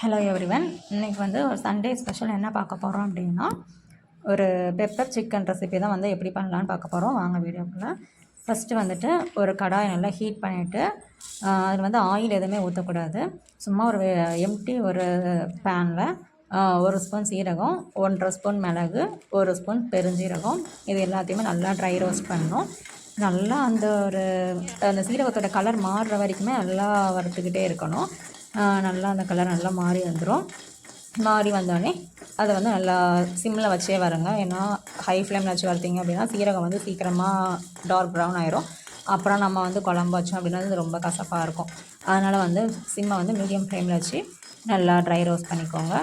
Hello everyone இன்னைக்கு வந்து ஒரு சண்டே ஸ்பெஷல் என்ன பார்க்க போகிறோம் அப்படின்னா ஒரு பெப்பர் சிக்கன் ரெசிபி தான் வந்து எப்படி பண்ணலான்னு பார்க்க போகிறோம் வாங்க வீடியோக்குள்ளே. ஃபஸ்ட்டு வந்துட்டு ஒரு கடாய் நல்லா ஹீட் பண்ணிவிட்டு அதில் வந்து ஆயில் எதுவுமே ஊற்றக்கூடாது சும்மா ஒரு எம்டி ஒரு பேனில் ஒரு ஸ்பூன் சீரகம் ஒன்றரை ஸ்பூன் மிளகு ஒரு ஸ்பூன் பெருஞ்சீரகம். இது எல்லாத்தையுமே நல்லா ட்ரை ரோஸ்ட் பண்ணணும். நல்லா அந்த ஒரு அந்த சீரகத்தோட கலர் மாறுற வரைக்குமே நல்லா வறுத்துக்கிட்டே இருக்கணும். நல்லா அந்த கலர் நல்லா மாறி வந்துடும் மாறி வந்தோடனே அதை வந்து நல்லா சிம்மில் வச்சே வருங்க ஏன்னா ஹை ஃப்ளேமில் வச்சு வரத்தீங்க அப்படின்னா சீரகம் வந்து சீக்கிரமாக டார்க் ப்ரௌன் ஆயிரும். அப்புறம் நம்ம வந்து குழம்பு வச்சோம் அப்படின்னா அது ரொம்ப கசப்பாக இருக்கும். அதனால் வந்து சிம்மை வந்து மீடியம் ஃப்ளேமில் வச்சு நல்லா ட்ரை ரோஸ்ட் பண்ணிக்கோங்க.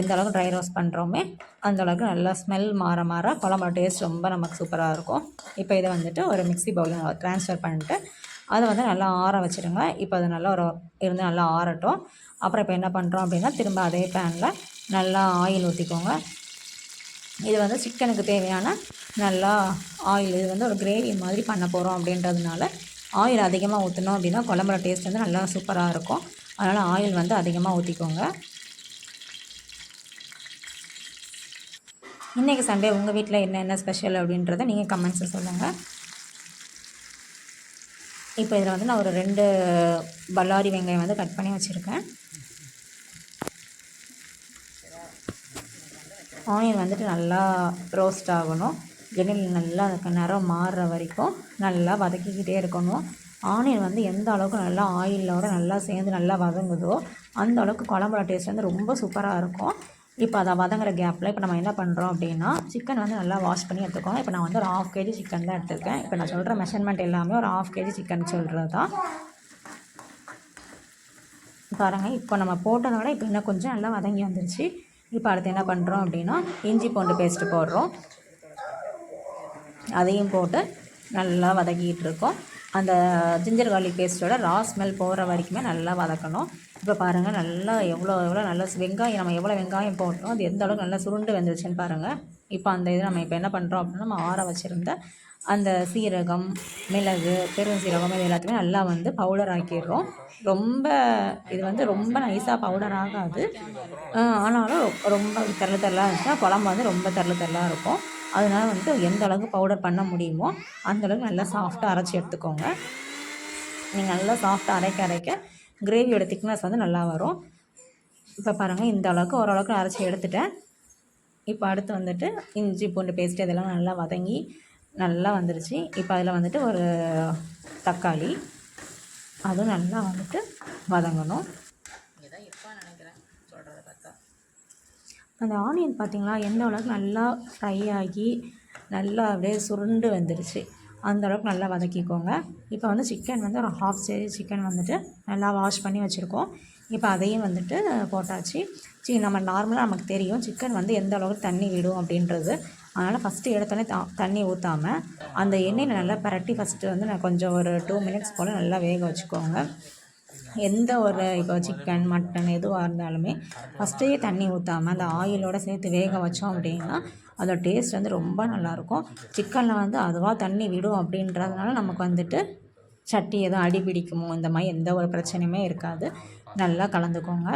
எந்த அளவுக்கு ட்ரை ரோஸ்ட் பண்ணுறோமே அந்த அளவுக்கு நல்லா ஸ்மெல் மாற மாற குழம்போட டேஸ்ட் ரொம்ப நமக்கு சூப்பராக இருக்கும். இப்போ இதை வந்துட்டு ஒரு மிக்ஸி பவுலில் ட்ரான்ஸ்ஃபர் பண்ணிட்டு அதை வந்து நல்லா ஆற வச்சுருங்க இப்போ அது நல்லா ஒரு இருந்து நல்லா ஆறட்டும். அப்புறம் இப்போ என்ன பண்ணுறோம் அப்படின்னா திரும்ப அதே பேனில் நல்லா ஆயில் ஊற்றிக்கோங்க இது வந்து சிக்கனுக்கு தேவையான நல்லா ஆயில் இது வந்து ஒரு கிரேவி மாதிரி பண்ண போகிறோம் அப்படின்றதுனால ஆயில் அதிகமாக ஊற்றினோம் அப்படின்னா குழம்புல டேஸ்ட் வந்து நல்லா சூப்பராக இருக்கும். அதனால் ஆயில் வந்து அதிகமாக ஊற்றிக்கோங்க இன்றைக்கி சண்டே உங்கள் வீட்டில் என்னென்ன ஸ்பெஷல் அப்படின்றத நீங்கள் கமெண்ட்ஸை சொல்லுங்கள் இப்போ இதில் வந்து நான் ஒரு ரெண்டு பல்லாரி வெங்காயம் வந்து கட் பண்ணி வச்சுருக்கேன். ஆனியன் வந்துட்டு நல்லா ரோஸ்ட் ஆகணும். எண்ணெயில் நல்லா அதுக்கு நிறம் மாறுற வரைக்கும் நல்லா வதக்கிக்கிட்டே இருக்கணும். ஆனியன் வந்து எந்த அளவுக்கு நல்லா ஆயிலோட நல்லா சேர்ந்து நல்லா வதங்குதோ அந்த அளவுக்கு குழம்போட டேஸ்ட் வந்து ரொம்ப சூப்பராக இருக்கும். இப்போ அதை வதங்குற கேப்பில் இப்போ நம்ம என்ன பண்ணுறோம் அப்படின்னா சிக்கன் வந்து நல்லா வாஷ் பண்ணி எடுத்துக்கோங்க. இப்போ நான் வந்து ஒரு ஆஃப் கேஜி சிக்கன் தான் எடுத்துருக்கேன். இப்போ நான் சொல்கிற மெஷர்மெண்ட் எல்லாமே ஒரு ஆஃப் கேஜி சிக்கன் சொல்கிறது தான் பாருங்கள் இப்போ நம்ம போட்டதை விட இப்போ இன்னும் கொஞ்சம் நல்லா வதங்கி வந்துருச்சு. இப்போ அடுத்து என்ன பண்ணுறோம் அப்படின்னா இஞ்சி பூண்டு பேஸ்ட்டு போடுறோம். அதையும் போட்டு நல்லா வதக்கிட்டு இருக்கோம். அந்த ஜிஞ்சர் கார்லிக் பேஸ்ட்டோட ரா ஸ்மெல் போகிற வரைக்குமே நல்லா வதக்கணும். இப்போ பாருங்கள் நல்லா எவ்வளோ எவ்வளோ நல்லா வெங்காயம் நம்ம எவ்வளோ வெங்காயம் போட்டோம் அது எந்த அளவுக்கு நல்லா சுருண்டு வந்துருச்சுன்னு பாருங்கள் இப்போ அந்த இது நம்ம இப்போ என்ன பண்ணுறோம் அப்படின்னா நம்ம ஆற வச்சுருந்த அந்த சீரகம் மிளகு பெருஞ்சீரகம் இது எல்லாத்தையுமே நல்லா வந்து பவுடர் ஆக்கிடுறோம். ரொம்ப இது வந்து ரொம்ப நைஸாக பவுடர் ஆகாது. ஆனாலும் ரொம்ப தெரல தெரலாக இருந்துச்சுன்னா குழம்பு வந்து ரொம்ப தெரல தெரலாக இருக்கும். அதனால வந்து எந்த அளவுக்கு பவுடர் பண்ண முடியுமோ அந்த அளவுக்கு நல்லா சாஃப்டாக அரைச்சி எடுத்துக்கோங்க. நீங்கள் நல்லா சாஃப்டாக அரைக்க அரைக்க கிரேவியோட திக்னஸ் வந்து நல்லா வரும். இப்போ பாருங்கள் இந்த அளவுக்கு ஓரளவுக்கு அரைச்சி எடுத்துட்டேன். இப்போ அடுத்து வந்துட்டு இஞ்சி பூண்டு பேஸ்ட் இதெல்லாம் நல்லா வதங்கி நல்லா வந்துருச்சு. இப்போ அதில் வந்துட்டு ஒரு தக்காளி. அதுவும் நல்லா வந்துட்டு வதங்கணும். அந்த ஆனியன் பார்த்தீங்களா எந்த அளவுக்கு நல்லா ஃப்ரை ஆகி நல்லா அப்படியே சுருண்டு வந்துருச்சு. அந்த அளவுக்கு நல்லா வதக்கிக்கோங்க. இப்போ வந்து சிக்கன் வந்து ஒரு ஹாஃப் கேஜி சிக்கன் வந்துட்டு நல்லா வாஷ் பண்ணி வச்சுருக்கோம். இப்போ அதையும் வந்துட்டு போட்டாச்சு. சி நம்ம நார்மலாக நமக்கு தெரியும் சிக்கன் வந்து எந்த அளவுக்கு தண்ணி விடும் அப்படின்றது. அதனால் ஃபஸ்ட்டு எடுத்தோடனே த தண்ணி ஊற்றாமல் அந்த எண்ணெயில் நல்லா பரட்டி ஃபஸ்ட்டு வந்து நான் கொஞ்சம் ஒரு டூ மினிட்ஸ் போல் நல்லா வேக வச்சுக்கோங்க. எந்த ஒரு இப்போ சிக்கன் மட்டன் எதுவாக இருந்தாலுமே ஃபஸ்ட்டே தண்ணி ஊற்றாமல் அந்த ஆயிலோடு சேர்த்து வேக வச்சோம் அப்படின்னா அதோட டேஸ்ட் வந்து ரொம்ப நல்லாயிருக்கும். சிக்கனில் வந்து அதுவாக தண்ணி விடும் அப்படின்றதுனால நமக்கு வந்துட்டு சட்டி எதுவும் அடி பிடிக்குமோ இந்த மாதிரி எந்த ஒரு பிரச்சனையுமே இருக்காது. நல்லா கலந்துக்கோங்க.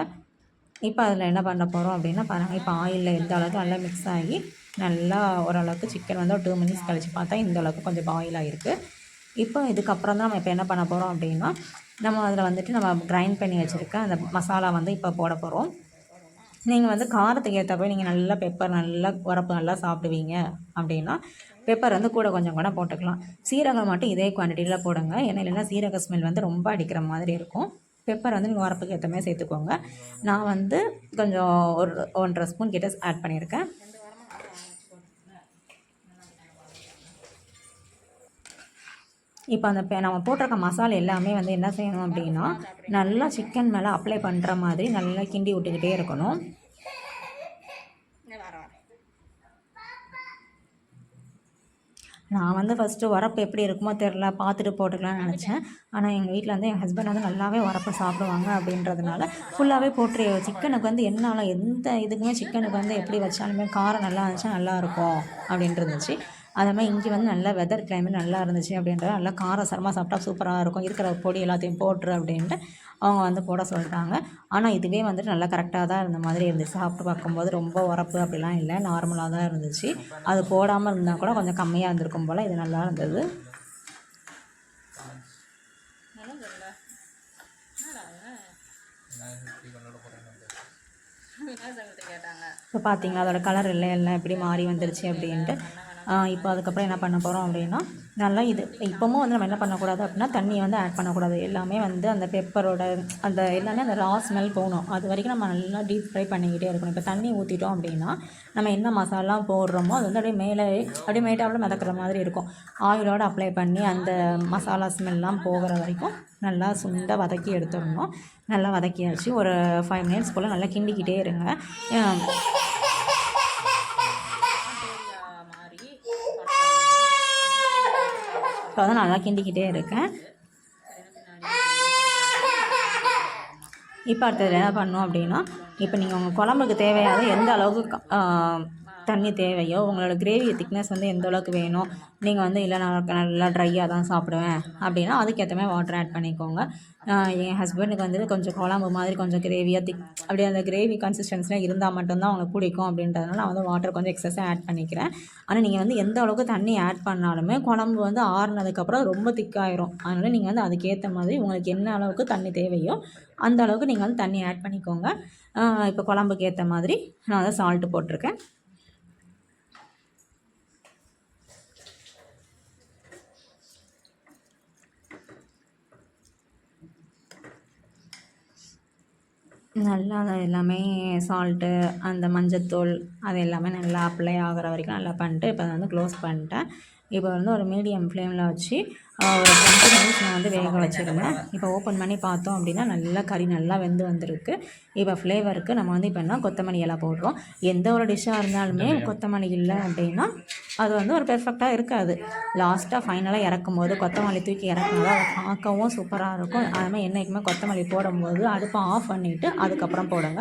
இப்போ அதில் என்ன பண்ண போகிறோம் அப்படின்னா பாருங்கள் இப்போ ஆயிலில் எந்த அளவுக்கு நல்லா மிக்ஸ் ஆகி நல்லா ஓரளவுக்கு சிக்கன் வந்து ஒரு டூ மினிட்ஸ் கழிச்சு பார்த்தா இந்த அளவுக்கு கொஞ்சம் பாயில் ஆகிருக்கு இப்போ இதுக்கப்புறம் தான் நம்ம இப்போ என்ன பண்ண போகிறோம் அப்படின்னா நம்ம அதில் வந்துட்டு நம்ம கிரைண்ட் பண்ணி வச்சுருக்க அந்த மசாலா வந்து இப்போ போட போகிறோம் நீங்கள் வந்து காரத்துக்கு ஏற்றப்போ நீங்கள் நல்லா பெப்பர் நல்லா உரப்பு நல்லா சாப்பிடுவீங்க அப்படின்னா பெப்பர் வந்து கூட கொஞ்சம் கூட போட்டுக்கலாம். சீரகம் மட்டும் இதே குவான்டிட்டியில் போடுங்க. ஏன்னா இல்லைன்னா சீரக ஸ்மெல் வந்து ரொம்ப அடிக்கிற மாதிரி இருக்கும். பெப்பர் வந்து நீங்கள் உரப்புக்கு ஏற்ற மாதிரி சேர்த்துக்கோங்க. நான் வந்து கொஞ்சம் ஒரு ஒன்றரை ஸ்பூன் கிட்ட ஆட் பண்ணியிருக்கேன். இப்போ அந்த பே நம்ம போட்டிருக்க மசாலா எல்லாமே வந்து என்ன செய்யணும் அப்படின்னா நல்லா சிக்கன் மேலே அப்ளை பண்ணுற மாதிரி நல்லா கிண்டி விட்டுக்கிட்டே இருக்கணும். நான் வந்து ஃபஸ்ட்டு உரப்பு எப்படி இருக்குமோ தெரில பார்த்துட்டு போட்டுக்கலாம்னு நினச்சேன். ஆனால் எங்கள் வீட்டில் வந்து என் ஹஸ்பண்ட் வந்து நல்லாவே உரப்பு சாப்பிடுவாங்க அப்படின்றதுனால ஃபுல்லாகவே போட்டு சிக்கனுக்கு வந்து என்னால் எந்த இதுக்குமே சிக்கனுக்கு வந்து எப்படி வச்சாலுமே காரம் நல்லா இருந்துச்சு நல்லாயிருக்கும் அப்படின்ட்டு இருந்துச்சு. அதே மாதிரி இங்கே வந்து நல்லா வெதர் கிளைமேட் நல்லா இருந்துச்சு அப்படின்றது நல்லா காரசாரமாக சாப்பிட்டா சூப்பராக இருக்கும். இருக்கிற பொடி எல்லாத்தையும் போட்டுரு அப்படின்ட்டு அவங்க வந்து போட சொல்லிட்டாங்க. ஆனால் இதுவே வந்துட்டு நல்லா கரெக்டாக தான் இருந்த மாதிரி இருந்துச்சு. சாப்பிட்டு பார்க்கும்போது ரொம்ப உரப்பு அப்படிலாம் இல்லை. நார்மலாக தான் இருந்துச்சு. அது போடாமல் இருந்தால் கூட கொஞ்சம் கம்மியாக இருந்திருக்கும் போல். இது நல்லா இருந்தது. இப்போ பார்த்தீங்களா அதோட கலர் இல்லை எல்லாம் எப்படி மாறி வந்துருச்சு அப்படின்ட்டு. இப்போ அதுக்கப்புறம் என்ன பண்ண போகிறோம் அப்படின்னா நல்லா இது இப்போவும் வந்து நம்ம என்ன பண்ணக்கூடாது அப்படின்னா தண்ணியை வந்து ஆட் பண்ணக்கூடாது. எல்லாமே வந்து அந்த பெப்பரோட அந்த எல்லாமே அந்த ரா ஸ்மெல் போகணும். அது வரைக்கும் நம்ம நல்லா டீப் ஃப்ரை பண்ணிக்கிட்டே இருக்கணும். இப்போ தண்ணி ஊற்றிட்டோம் அப்படின்னா நம்ம என்ன மசாலா போடுறோமோ அது வந்து அப்படியே மேலே அப்படியே மேட்டாவில் மிதக்கிற மாதிரி இருக்கும். ஆயிலோடு அப்ளை பண்ணி அந்த மசாலா ஸ்மெல்லாம் போகிற வரைக்கும் நல்லா சுண்டை வதக்கி எடுத்துடணும். நல்லா வதக்கியாச்சு. ஒரு ஃபைவ் மினிட்ஸ் போல் நல்லா கிண்டிக்கிட்டே இருங்க. ஸோ இப்போ நல்லா கிண்டிக்கிட்டே இருக்கேன். இப்போ அடுத்தது என்ன பண்ணோம் அப்படின்னா இப்போ நீங்கள் உங்கள் குழம்புக்கு தேவையான எந்த அளவுக்கு க- தண்ணி தேவையோ உங்களோட கிரேவி திக்னஸ் வந்து எந்த அளவுக்கு வேணும் நீங்கள் வந்து இல்லை நான் நல்லா ட்ரையாக தான் சாப்பிடுவேன் அப்படின்னா அதுக்கேற்ற மாதிரி வாட்டர் ஆட் பண்ணிக்கோங்க. என் ஹஸ்பண்டுக்கு வந்து கொஞ்சம் குழம்பு மாதிரி கொஞ்சம் கிரேவியாக திக் அப்படியே அந்த கிரேவி கன்சிஸ்டன்சிலாம் இருந்தால் மட்டும்தான் அவங்களுக்கு பிடிக்கும் அப்படின்றதுனால நான் வந்து வாட்டர் கொஞ்சம் எக்ஸஸாக ஆட் பண்ணிக்கிறேன். ஆனால் நீங்கள் வந்து எந்த அளவுக்கு தண்ணி ஆட் பண்ணாலுமே குழம்பு வந்து ஆறுனதுக்கப்புறம் ரொம்ப திக்காயிரும் அதனால் நீங்கள் வந்து அதுக்கேற்ற மாதிரி உங்களுக்கு என்ன அளவுக்கு தண்ணி தேவையோ அந்த அளவுக்கு நீங்கள் வந்து தண்ணி ஆட் பண்ணிக்கோங்க. இப்போ குழம்புக்கு ஏற்ற மாதிரி நான் வந்து சால்ட்டு போட்டிருக்கேன். நல்லா அதை எல்லாமே சால்ட்டு அந்த மஞ்சத்தூள் அது எல்லாமே நல்லா அப்ளை ஆகிற வரைக்கும் நல்லா பண்ணிட்டு இப்போ அதை வந்து க்ளோஸ் பண்ணிட்டேன். இப்போ வந்து ஒரு மீடியம் ஃப்ளேமில் வச்சு ஒரு டுவெண்ட்டி மினிட்ஸ் நான் வந்து வேக வச்சுருந்தேன் இப்போ ஓப்பன் பண்ணி பார்த்தோம் அப்படின்னா நல்லா கறி நல்லா வெந்து வந்திருக்கு. இப்போ ஃப்ளேவருக்கு நம்ம வந்து இப்போ என்ன கொத்தமல்லி இலை போடுறோம். எந்த ஒரு டிஷ்ஷாக இருந்தாலுமே கொத்தமல்லி இல்லை அப்படின்னா அது வந்து ஒரு பெர்ஃபெக்டாக இருக்காது. லாஸ்ட்டாக ஃபைனலாக இறக்கும் போது கொத்தமல்லி தூக்கி இறக்கும்போது அதை பார்க்கவும் சூப்பராக இருக்கும். அதுமாதிரி என்றைக்குமே கொத்தமல்லி போடும்போது அடுப்பை ஆஃப் பண்ணிவிட்டு அதுக்கப்புறம் போடுங்க.